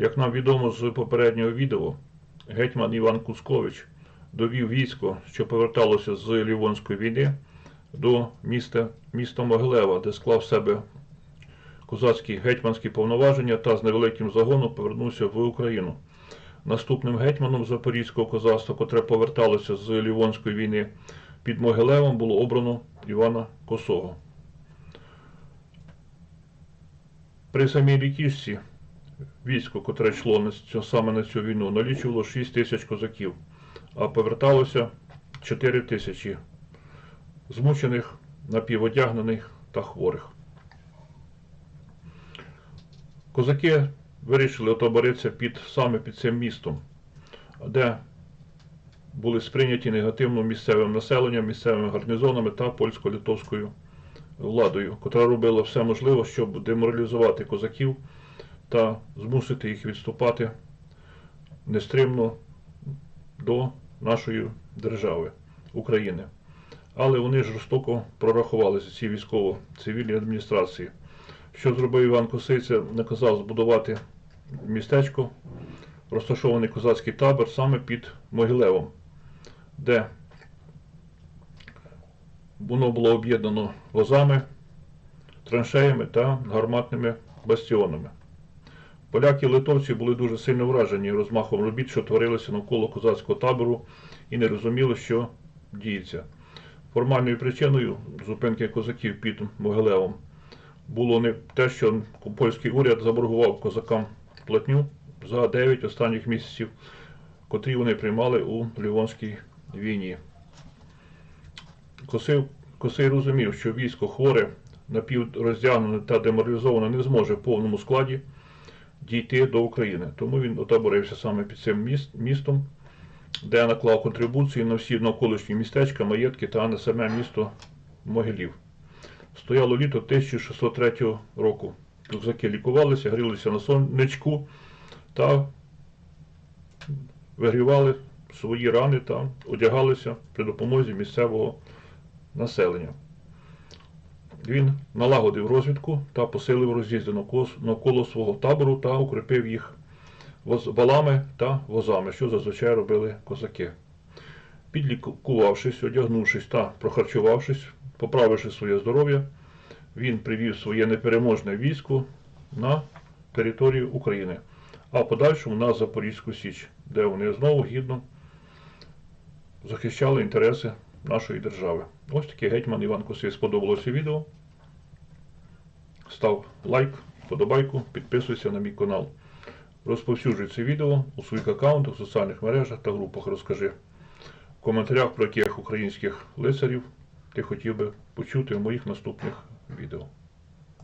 Як нам відомо з попереднього відео, гетьман Іван Кускович довів військо, що поверталося з Лівонської війни, до міста, міста Могилева, де склав в себе козацькі гетьманські повноваження та з невеликим загоном повернувся в Україну. Наступним гетьманом Запорізького козацтва, котре поверталося з Лівонської війни під Могилевом, було обрано Івана Косого. При самій Літіжці військо, котре йшло саме на цю війну, налічувало 6 тисяч козаків, а поверталося 4 тисячі змучених, напіводягнених та хворих. Козаки вирішили отоборитися під, саме під цим містом, де були сприйняті негативно місцевим населенням, місцевими гарнізонами та польсько-литовською владою, котра робила все можливе, щоб деморалізувати козаків та змусити їх відступати нестримно до нашої держави України. Але вони жорстоко прорахувалися ці військово-цивільні адміністрації. Що зробив Іван Косий, це наказав збудувати містечко, розташований козацький табор саме під Могилевом, де воно було об'єднано возами, траншеями та гарматними бастіонами. Поляки і литовці були дуже сильно вражені розмахом робіт, що творилися навколо козацького табору, і не розуміли, що діється. Формальною причиною зупинки козаків під Могилевом було не те, що польський уряд заборгував козакам платню за 9 останніх місяців, котрі вони приймали у Лівонській війні. Косий, Косий розумів, що військо хворе, напівроздягнене та деморалізоване не зможе в повному складі дійти до України. Тому він отаборився саме під цим міст, містом, де наклав контрибуції на всі навколишні містечка, маєтки та на саме місто Могилів. Стояло літо 1603 року. Козаки лікувалися, грілися на сонечку та вигрівали свої рани та одягалися при допомозі місцевого населення. Він налагодив розвідку та посилив роз'їзди навколо, свого табору та укріпив їх валами та возами, що зазвичай робили козаки. Підлікувавшись, одягнувшись та прохарчувавшись, поправивши своє здоров'я, він привів своє непереможне військо на територію України, а подальшому на Запорізьку Січ, де вони знову гідно захищали інтереси нашої держави. Ось такий гетьман Іван Косий сподобалося відео. Став лайк, подобайку, підписуйся на мій канал. Розповсюджуй це відео у своїх аккаунтах, соціальних мережах та групах. Розкажи в коментарях про яких українських лицарів ти хотів би почути в моїх наступних відео.